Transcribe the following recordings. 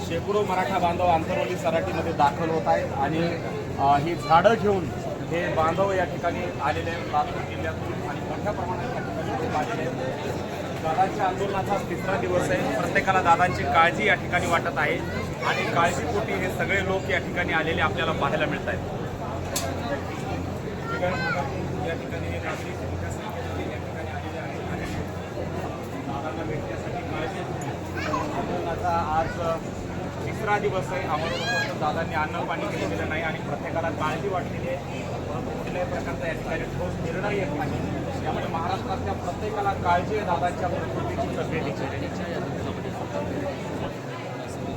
शेकडो मराठा बांधव आंतरवली सराटीमध्ये दाखल होत आहेत आणि ही झाडं घेऊन हे बांधव या ठिकाणी आलेले आहेत. लातूर जिल्ह्यातून आणि मोठ्या प्रमाणात या ठिकाणी लोक आलेले आहेत. दादांच्या आंदोलनाचा तिसरा दिवस आहे. प्रत्येकाला दादांची काळजी या ठिकाणी वाटत आहे आणि काळजीपोटी हे सगळे लोक या ठिकाणी आलेले आपल्याला पाहायला मिळत आहेत. या ठिकाणी हे नागरिक मोठ्या या ठिकाणी आलेले आहेत आणि दादांना भेटण्यासाठी काळजी आंदोलनाचा आज तिसरा दिवस आहे. आम्हाला दादांनी अन्न पाणी केलेलं नाही आणि प्रत्येकाला काळजी वाटलेली आहे. परंतु कुठल्याही प्रकारचा या ठिकाणी ठोस निर्णय येत नाही. त्यामुळे महाराष्ट्रातल्या प्रत्येकाला काळजी आहे दादांच्या प्रकृतीची तब्येतीची.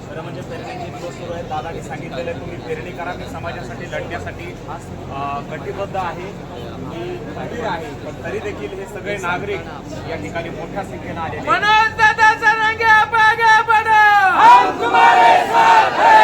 खरं म्हणजे पेरणीचे दिवस सुरू आहेत. दादानी सांगितलेलं आहे तुम्ही पेरणी करा मी समाजासाठी लढण्यासाठी कटिबद्ध आहे. मी खंबीर आहे पण तरी देखील हे सगळे नागरिक या ठिकाणी मोठ्या संख्येनं आलेले तुम्हारे साथ हैं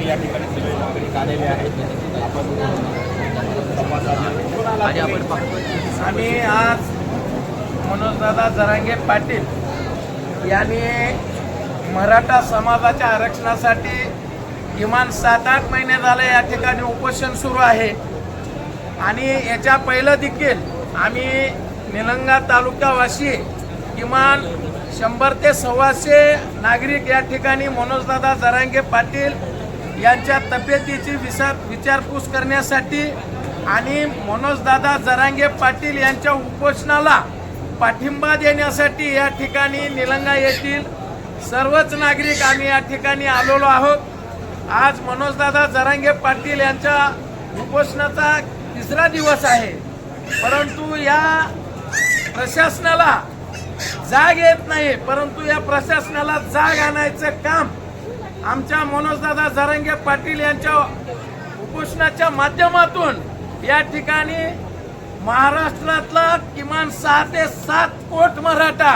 काळजीपोटी या ठिकाणी सगळे नागरिक आलेले आहेत आपण संवाद साधणार. कोण आला तुम्ही? आम्ही आज मनोजदादा जरांगे पाटील यांनी मराठा समाजाच्या आरक्षणासाठी किमान सात आठ महिने झाले या ठिकाणी उपोषण सुरू आहे आणि याच्या पहिलं देखील आम्ही निलंगा तालुक्यावासी किमान शंभर ते सव्वाशे नागरिक या ठिकाणी मनोजदादा जरांगे पाटील यांच्या तब्येतीची विचार विचारपूस करण्यासाठी आणि मनोजदादा जरांगे पाटील यांच्या उपोषणाला पाठिंबा देण्यासाठी या ठिकाणी निलंगा येथील सर्वच नागरिक आम्ही या ठिकाणी आलेलो आहोत. आज मनोजदादा जरांगे पाटील यांच्या उपोषणाचा तिसरा दिवस आहे. परंतु या प्रशासनाला जाग येत नाही. परंतु या प्रशासनाला जाग आणायचं काम आमच्या मनोजदादा झरंगे पाटील यांच्या उपोषणाच्या माध्यमातून या ठिकाणी महाराष्ट्रातला किमान सहा ते सात कोट मराठा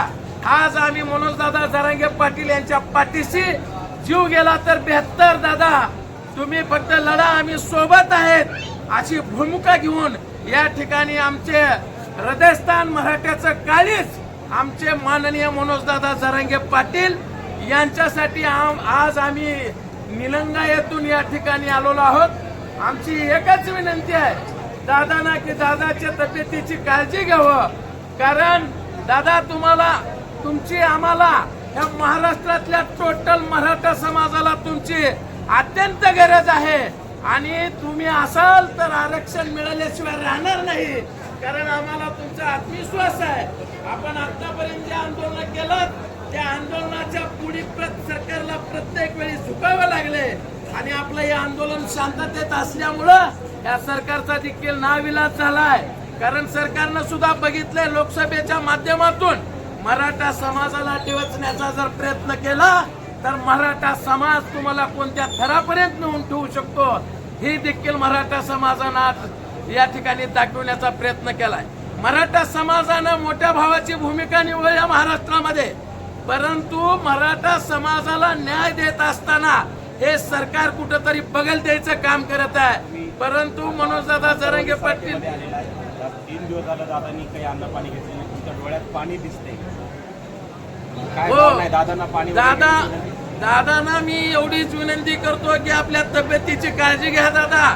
आज आम्ही मनोजदादा झरंगे पाटील यांच्या पाठीशी जीव गेला तर बेहत्तर दादा तुम्ही फक्त लढा आम्ही सोबत आहेत अशी भूमिका घेऊन या ठिकाणी आमचे हृदयस्थान मराठ्याचं काळीच आमचे माननीय मनोजदादा झरंगे पाटील यांच्यासाठी आम- आज आम्ही निलंगा येथून या ठिकाणी आलेलो आहोत. आमची एकच विनंती आहे दादांना की दादाच्या तब्येतीची काळजी घ्यावं. कारण दादा तुम्हाला तुमची आम्हाला ह्या महाराष्ट्रातल्या टोटल मराठा समाजाला तुमची अत्यंत गरज आहे. आणि तुम्ही असाल तर आरक्षण मिळाल्याशिवाय राहणार नाही. कारण आम्हाला तुमचा आत्मविश्वास आहे. आपण आतापर्यंत जे आंदोलन केलं त्या आंदोलनाच्या पुढे सरकारला प्रत्येक वेळी झुकावं लागले. आणि आपलं हे आंदोलन शांततेत असल्यामुळं या सरकारचा देखील नाविलाज झालाय. कारण सरकारनं सुद्धा बघितलंय लोकसभेच्या माध्यमातून मराठा समाजाला डिवचण्याचा जर प्रयत्न केला तर मराठा समाज तुम्हाला कोणत्या थरापर्यंत नेऊन ठेवू शकतो? ही देखील मराठा समाजानं आज या ठिकाणी दाखवण्याचा प्रयत्न केलाय. मराठा समाजानं मोठ्या भावाची भूमिका निवडल्या महाराष्ट्रामध्ये. परंतु मराठा समाजाला न्याय देत असताना हे सरकार कुठंतरी बगल द्यायचं काम करत आहे. परंतु मनोजदादा जरंगे पाटील तीन दिवस झालं दादांनी काही अन्न पाणी घेतलं नाही. तुमच्या डोळ्यात पाणी दिसते हो. दादांना पाणी दादा. दादांना मी एवढीच विनंती करतो की आपल्या तब्येतीची काळजी घ्या दादा.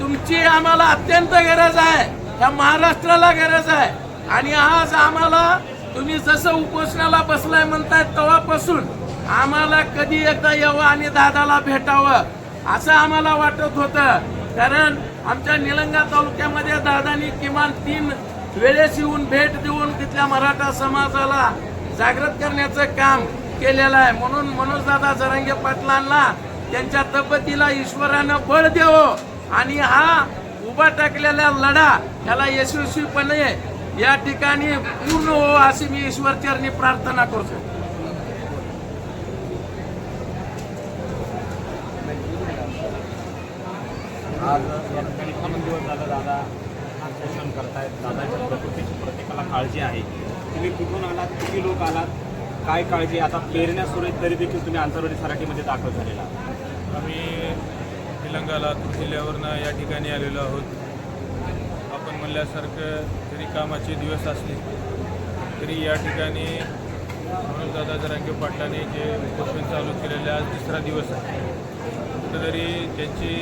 तुमची आम्हाला अत्यंत गरज आहे. ह्या महाराष्ट्राला गरज आहे. आणि आज आम्हाला तुम्ही जसं उपोषणाला बसलाय म्हणताय तेव्हापासून आम्हाला कधी एकदा यावं आणि दादाला भेटावं असं आम्हाला वाटत होतं. कारण आमच्या निलंगा तालुक्यामध्ये दादानी किमान तीन वेळेस येऊन भेट देऊन तिथल्या मराठा समाजाला जागृत करण्याचं काम केलेलं आहे. म्हणून मनोजदादा जरंगे जरांगे पाटलांना त्यांच्या तब्येतीला ईश्वरानं बळ द्यावं आणि हा उभा टाकलेला लढा त्याला यशस्वीपणे या ठिकाणी पूर्ण हो अशी मी ईश्वरचरणी प्रार्थना करतो. आज या ठिकाणी दोन दिवस झालं दादा आंदोलन करतायत. दादाच्या प्रकृतीची प्रत्येकाला काळजी आहे. तुम्ही कुठून आलात? किती लोक आलात? काय काळजी? आता पेरण्या सुरू आहेत तरी देखील तुम्ही आंतरवाडी सराठीमध्ये दाखल झालेला. आम्ही तेलंगा लातूर जिल्ह्यावरनं या ठिकाणी आलेलो आहोत. आपण जरी कामाचे दिवस असले तरी या ठिकाणी म्हणून दादा जरांगे पाटलाने जे उपोषण चालू केलेले आज तिसरा दिवस आहे. कुठेतरी त्यांची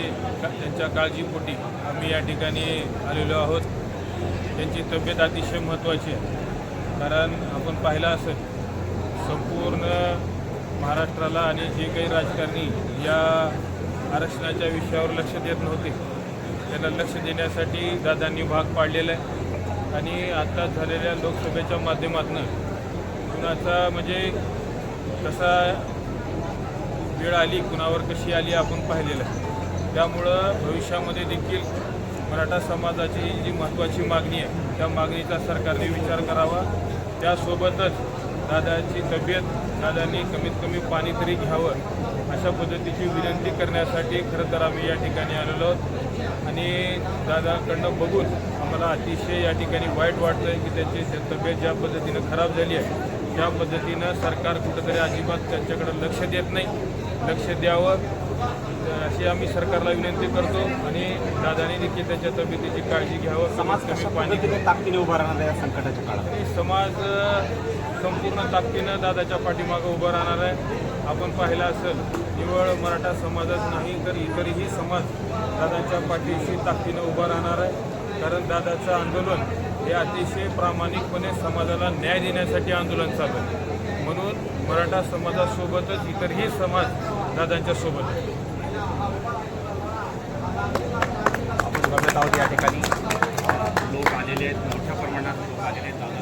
का त्यांच्या काळजीपोटी आम्ही या ठिकाणी आलेलो आहोत. त्यांची तब्येत अतिशय महत्त्वाची आहे. कारण आपण पाहिलं असेल संपूर्ण महाराष्ट्राला आणि जे काही राजकारणी या आरक्षणाच्या विषयावर लक्ष देत नव्हते. त्यांना लक्ष देण्यासाठी दादांनी भाग पाडलेला आहे. आणि आता झालेल्या लोकसभेच्या माध्यमातून कुणाचा म्हणजे कसा वेळ आली कुणावर कशी आली आपण पाहिलेलं आहे. त्यामुळं भविष्यामध्ये देखील मराठा समाजाची जी महत्त्वाची मागणी आहे त्या मागणीचा सरकारने विचार करावा. त्यासोबतच दादाची तब्येत दादांनी कमीत कमी पाणी तरी घ्यावं अशा पद्धतीची विनंती करण्यासाठी खरं तर आम्ही या ठिकाणी आलेलो आहोत. आणि दादाकडनं बघून आम्हाला अतिशय या ठिकाणी वाईट वाटतं आहे की त्यांची तब्येत ज्या पद्धतीनं खराब झाली आहे त्या पद्धतीनं सरकार कुठंतरी अजिबात त्यांच्याकडं लक्ष देत नाही. लक्ष द्यावं. अशी आम्ही सरकारला विनंती करतो आणि दादाने देखील त्यांच्या तब्येतीची काळजी घ्यावं समाज कमी पाणी ताकदीने उभा राहणार आहे या संकटाच्या काळात? आणि समाज संपूर्ण ताकदीनं दादाच्या पाठीमागं उभं राहणार आहे. आपण पाहिलं असेल केवळ मराठा समाजच नाही तर इतरही समाज दादाच्या पाठीशी ताकदीनं उभा राहणार आहे. कारण दादाचं आंदोलन हे अतिशय प्रामाणिकपणे समाजाला न्याय देण्यासाठी आंदोलन चालू आहे. म्हणून मराठा समाजासोबतच इतरही समाज दादांच्या सोबत आहे. आपण बघत आहोत या ठिकाणी. लोक आलेले आहेत मोठ्या प्रमाणात लोक आलेले आहेत दादा.